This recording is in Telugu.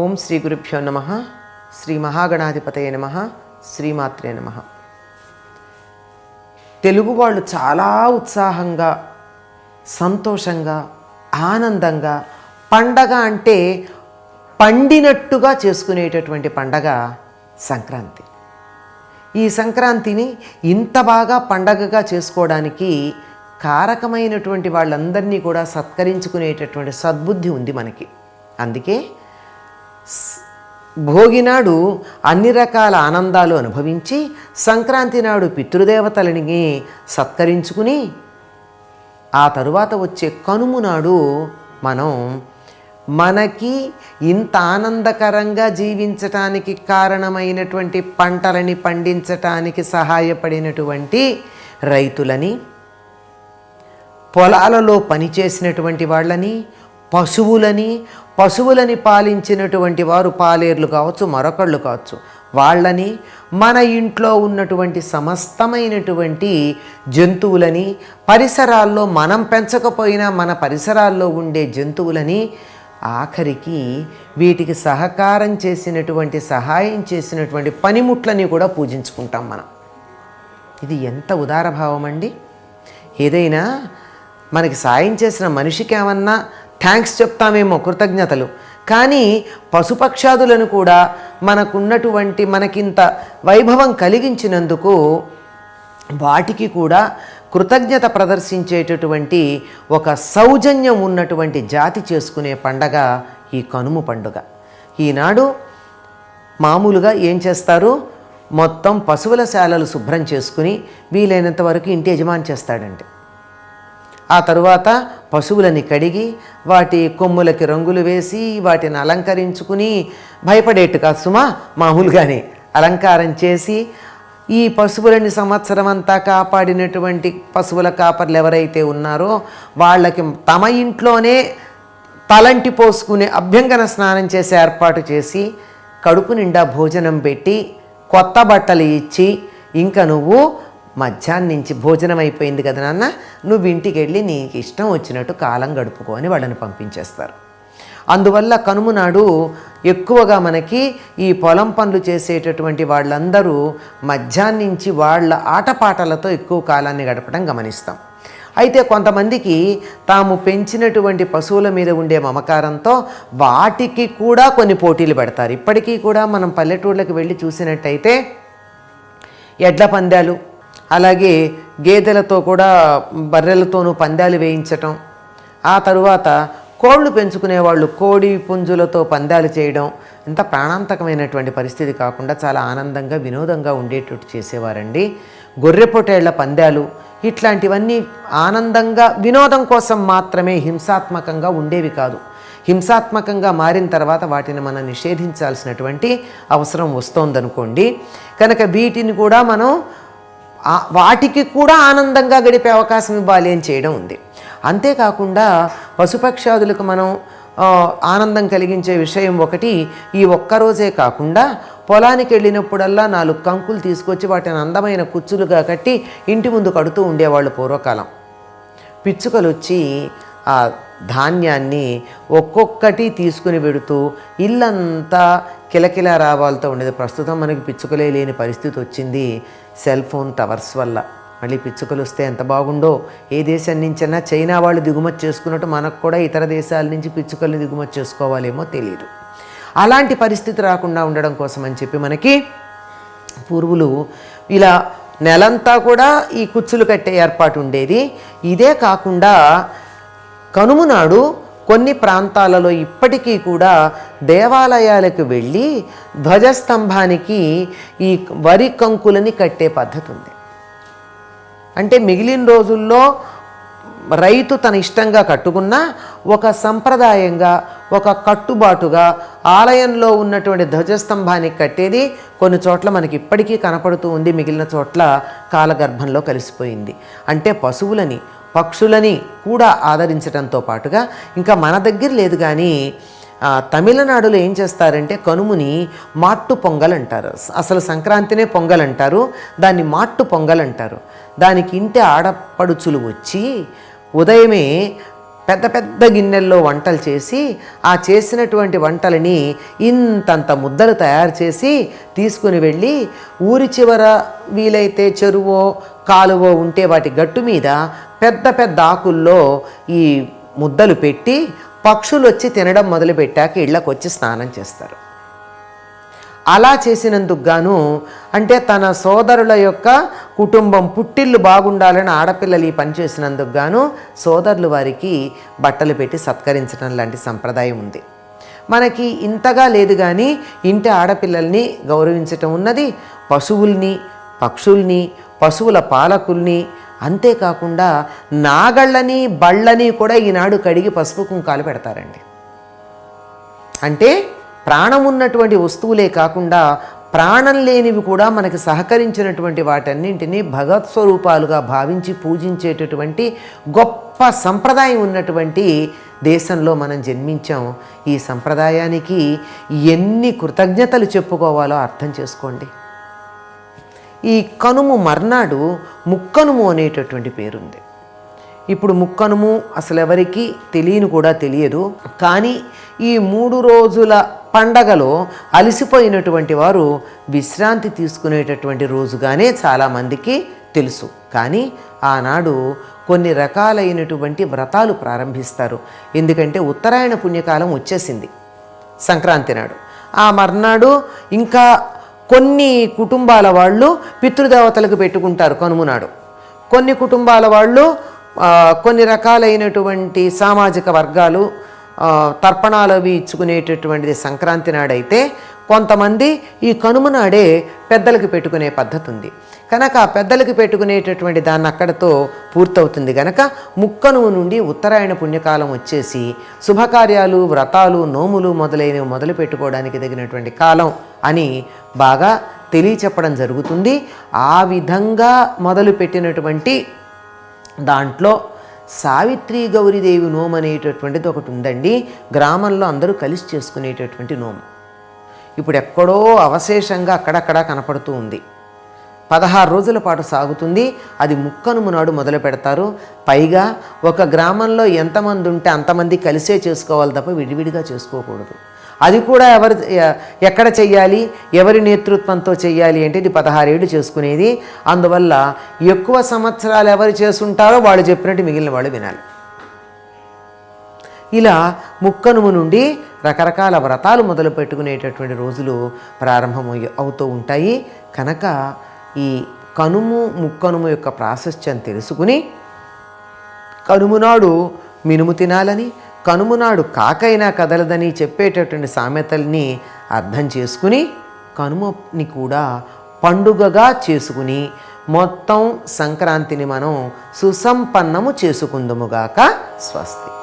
ఓం శ్రీ గురుభ్యో నమ. శ్రీ మహాగణాధిపతయ నమ. శ్రీమాత్రే నమ. తెలుగు వాళ్ళు చాలా ఉత్సాహంగా సంతోషంగా ఆనందంగా పండగ అంటే పండినట్టుగా చేసుకునేటటువంటి పండగ సంక్రాంతి. ఈ సంక్రాంతిని ఇంత బాగా పండగగా చేసుకోవడానికి కారకమైనటువంటి వాళ్ళందరినీ కూడా సత్కరించుకునేటటువంటి సద్బుద్ధి ఉంది మనకి. అందుకే భోగినాడు అన్ని రకాల ఆనందాలు అనుభవించి సంక్రాంతి నాడు పితృదేవతలని సత్కరించుకుని ఆ తరువాత వచ్చే కనుము నాడు మనం మనకి ఇంత ఆనందకరంగా జీవించటానికి కారణమైనటువంటి పంటలని పండించటానికి సహాయపడినటువంటి రైతులని పొలాలలో పనిచేసినటువంటి వాళ్ళని పశువులని పశువులని పాలించినటువంటి వారు పాలేర్లు కావచ్చు మరొకళ్ళు కావచ్చు. వాళ్ళని మన ఇంట్లో ఉన్నటువంటి సమస్తమైనటువంటి జంతువులని పరిసరాల్లో మనం పెంచకపోయినా మన పరిసరాల్లో ఉండే జంతువులని ఆఖరికి వీటికి సహకారం చేసినటువంటి సహాయం చేసినటువంటి పనిముట్లని కూడా పూజించుకుంటాం మనం. ఇది ఎంత ఉదారభావం అండి ఏదైనా మనకి సాయం చేసిన మనిషికి ఏమన్నా థ్యాంక్స్ చెప్తామేమో కృతజ్ఞతలు. కానీ పశుపక్షాదులను కూడా మనకున్నటువంటి మనకింత వైభవం కలిగించినందుకు వాటికి కూడా కృతజ్ఞత ప్రదర్శించేటటువంటి ఒక సౌజన్యం ఉన్నటువంటి జాతి చేసుకునే పండగ ఈ కనుమ పండుగ. ఈనాడు మామూలుగా ఏం చేస్తారు? మొత్తం పశువుల శాలలు శుభ్రం చేసుకుని వీలైనంత వరకు ఇంటి యజమాని చేస్తాడండి ఆ తరువాత పశువులని కడిగి వాటి కొమ్ములకి రంగులు వేసి వాటిని అలంకరించుకుని భయపడేట్టు కాదు సుమా మామూలుగానే అలంకారం చేసి ఈ పశువులని సంవత్సరం అంతా కాపాడినటువంటి పశువుల కాపర్లు ఎవరైతే ఉన్నారో వాళ్ళకి తమ ఇంట్లోనే తలంటి పోసుకునే అభ్యంగన స్నానం చేసే ఏర్పాటు చేసి కడుపు నిండా భోజనం పెట్టి కొత్త బట్టలు ఇచ్చి ఇంకా నువ్వు మధ్యాహ్నం నుంచి భోజనం అయిపోయింది కదా నాన్న? నువ్వు ఇంటికి వెళ్ళి నీకు ఇష్టం వచ్చినట్టు కాలం గడుపుకో అని వాళ్ళని పంపించేస్తారు. అందువల్ల కనుమ నాడు ఎక్కువగా మనకి ఈ పొలం పనులు చేసేటటువంటి వాళ్ళందరూ మధ్యాహ్నం నుంచి వాళ్ళ ఆటపాటలతో ఎక్కువ కాలాన్ని గడపడం గమనిస్తాం. అయితే కొంతమందికి తాము పెంచినటువంటి పశువుల మీద ఉండే మమకారంతో వాటికి కూడా కొన్ని పోటీలు పెడతారు. ఇప్పటికీ కూడా మనం పల్లెటూళ్ళకి వెళ్ళి చూసినట్టయితే ఎడ్ల పందాలు అలాగే గేదెలతో కూడా బర్రెలతోనూ పందాలు వేయించటం. ఆ తరువాత కోళ్ళు పెంచుకునే వాళ్ళు కోడి పుంజులతో పందాలు చేయడం. ఇంత ప్రాణాంతకమైనటువంటి పరిస్థితి కాకుండా చాలా ఆనందంగా వినోదంగా ఉండేటట్టు చేసేవారండి. గొర్రె పొటేళ్ళ పందాలు ఇట్లాంటివన్నీ ఆనందంగా వినోదం కోసం మాత్రమే హింసాత్మకంగా ఉండేవి కాదు. హింసాత్మకంగా మారిన తర్వాత వాటిని మనం నిషేధించాల్సినటువంటి అవసరం వస్తోందనుకోండి. కనుక వీటిని కూడా మనం వాటికి కూడా ఆనందంగా గడిపే అవకాశం ఇవ్వాలి అని చేయడం ఉంది. అంతేకాకుండా పశుపక్షాదులకు మనం ఆనందం కలిగించే విషయం ఒకటి ఈ ఒక్కరోజే కాకుండా పొలానికి వెళ్ళినప్పుడల్లా నాలుగు కంకులు తీసుకొచ్చి వాటిని అందమైన కుచ్చులుగా కట్టి ఇంటి ముందు కడుతూ ఉండేవాళ్ళు పూర్వకాలం. పిచ్చుకలు వచ్చి ఆ ధాన్యాన్ని ఒక్కొక్కటి తీసుకుని వెడుతూ ఇల్లంతా కిలకిల రావాలతో ఉండేది. ప్రస్తుతం మనకి పిచ్చుకలే లేని పరిస్థితి వచ్చింది. సెల్ ఫోన్ టవర్స్ వల్ల. మళ్ళీ పిచ్చుకలు వస్తే ఎంత బాగుండో. ఏ దేశం నుంచైనా చైనా వాళ్ళు దిగుమతి చేసుకున్నట్టు మనకు కూడా ఇతర దేశాల నుంచి పిచ్చుకల్ని దిగుమతి చేసుకోవాలేమో తెలియదు అలాంటి పరిస్థితి రాకుండా ఉండడం కోసం అని చెప్పి మనకి పూర్వులు ఇలా నెలంతా కూడా ఈ కుచ్చులు కట్టే ఏర్పాటు ఉండేది. ఇదే కాకుండా కనుమనాడు కొన్ని ప్రాంతాలలో ఇప్పటికీ కూడా దేవాలయాలకు వెళ్ళి ధ్వజస్తంభానికి ఈ వరి కంకులని కట్టే పద్ధతి ఉంది. అంటే మిగిలిన రోజుల్లో రైతు తన ఇష్టంగా కట్టుకున్న ఒక సంప్రదాయంగా ఒక కట్టుబాటుగా ఆలయంలో ఉన్నటువంటి ధ్వజస్తంభానికి కట్టేది కొన్ని చోట్ల మనకి ఇప్పటికీ కనపడుతూ ఉంది మిగిలిన చోట్ల కాలగర్భంలో కలిసిపోయింది. అంటే పశువులని పక్షులని కూడా ఆదరించడంతో పాటుగా ఇంకా మన దగ్గర లేదు కానీ తమిళనాడులో ఏం చేస్తారంటే కనుముని మాట్టు పొంగల్ అంటారు. అసలు సంక్రాంతినే పొంగల్ అంటారు. దాన్ని మాట్టు పొంగల్ అంటారు. దానికి ఇంటి ఆడపడుచులు వచ్చి ఉదయమే పెద్ద పెద్ద గిన్నెల్లో వంటలు చేసి ఆ చేసినటువంటి వంటలని ఇంతంత ముద్దలు తయారు చేసి తీసుకుని వెళ్ళి ఊరి చివర వీలైతే చెరువో కాలువో ఉంటే వాటి గట్టు మీద పెద్ద పెద్ద ఆకుల్లో ఈ ముద్దలు పెట్టి పక్షులు వచ్చి తినడం మొదలుపెట్టాక ఇళ్ళకు వచ్చి స్నానం చేస్తారు. అలా చేసినందుకు గాను అంటే తన సోదరుల యొక్క కుటుంబం పుట్టిల్లు బాగుండాలని ఆడపిల్లలు ఈ పని చేసినందుకు గాను సోదరులు వారికి బట్టలు పెట్టి సత్కరించడం లాంటి సంప్రదాయం ఉంది. మనకి ఇంతగా లేదు కానీ ఇంటి ఆడపిల్లల్ని గౌరవించటం ఉన్నది. పశువుల్ని పక్షుల్ని పశువుల పాలకుల్ని అంతేకాకుండా నాగళ్ళని బళ్ళని కూడా ఈనాడు కడిగి పసుపు కుంకాలు పెడతారండి. అంటే ప్రాణం ఉన్నటువంటి వస్తువులే కాకుండా ప్రాణం లేనివి కూడా మనకి సహకరించినటువంటి వాటన్నింటినీ భగవత్ స్వరూపాలుగా భావించి పూజించేటటువంటి గొప్ప సంప్రదాయం ఉన్నటువంటి దేశంలో మనం జన్మించాం ఈ సంప్రదాయానికి ఎన్ని కృతజ్ఞతలు చెప్పుకోవాలో అర్థం చేసుకోండి. ఈ కనుము మర్నాడు ముక్కనుము అనేటటువంటి పేరుంది. ఇప్పుడు ముక్కనుము అసలు ఎవరికి తెలియని కూడా తెలియదు. కానీ ఈ మూడు రోజుల పండగలో అలసిపోయినటువంటి వారు విశ్రాంతి తీసుకునేటటువంటి రోజుగానే చాలామందికి తెలుసు. కానీ ఆనాడు కొన్ని రకాలైనటువంటి వ్రతాలు ప్రారంభిస్తారు. ఎందుకంటే ఉత్తరాయణ పుణ్యకాలం వచ్చేసింది సంక్రాంతి నాడు. ఆ మర్నాడు ఇంకా కొన్ని కుటుంబాల వాళ్ళు పితృదేవతలకు పెట్టుకుంటారు కనుమ నాడు. కొన్ని కుటుంబాల వాళ్ళు కొన్ని రకాలైనటువంటి సామాజిక వర్గాలు తర్పణాలు అవి ఇచ్చుకునేటటువంటిది సంక్రాంతి నాడైతే కొంతమంది ఈ కనుమ నాడే పెట్టుకునే పద్ధతి ఉంది కనుక పెద్దలకు పెద్దలకి పెట్టుకునేటటువంటి దాన్ని అక్కడతో పూర్తవుతుంది గనక ముక్కనుము నుండి ఉత్తరాయణ పుణ్యకాలం వచ్చేసి శుభకార్యాలు వ్రతాలు నోములు మొదలైనవి మొదలు పెట్టుకోవడానికి తగినటువంటి కాలం అని బాగా తెలియచెప్పడం జరుగుతుంది. ఆ విధంగా మొదలుపెట్టినటువంటి దాంట్లో సావిత్రి గౌరీదేవి నోము అనేటటువంటిది ఒకటి ఉందండి. గ్రామంలో అందరూ కలిసి చేసుకునేటటువంటి నోము. ఇప్పుడు ఎక్కడో అవశేషంగా అక్కడక్కడ కనపడుతూ ఉంది. పదహారు రోజుల పాటు సాగుతుంది. అది ముక్కనుము నాడు మొదలు పెడతారు. పైగా ఒక గ్రామంలో ఎంతమంది ఉంటే అంతమంది కలిసే చేసుకోవాలి తప్ప విడివిడిగా చేసుకోకూడదు. అది కూడా ఎవరు ఎక్కడ చెయ్యాలి? ఎవరి నేతృత్వంతో చెయ్యాలి అంటే ఇది పదహారేళ్ళు చేసుకునేది. అందువల్ల ఎక్కువ సంవత్సరాలు ఎవరు చేసుంటారో వాళ్ళు చెప్పినట్టు మిగిలిన వాళ్ళు వినాలి. ఇలా ముక్కనుము నుండి రకరకాల వ్రతాలు మొదలు పెట్టుకునేటటువంటి రోజులు ప్రారంభం అవుతూ ఉంటాయి. కనుక ఈ కనుము ముక్కనుము యొక్క ప్రాశస్త్యం తెలుసుకుని కనుమునాడు మినుము తినాలని కనుమునాడు కాకైనా కదలదని చెప్పేటటువంటి సామెతల్ని అర్థం చేసుకుని కనుమని కూడా పండుగగా చేసుకుని మొత్తం సంక్రాంతిని మనం సుసంపన్నము చేసుకుందుముగాక స్వస్తి.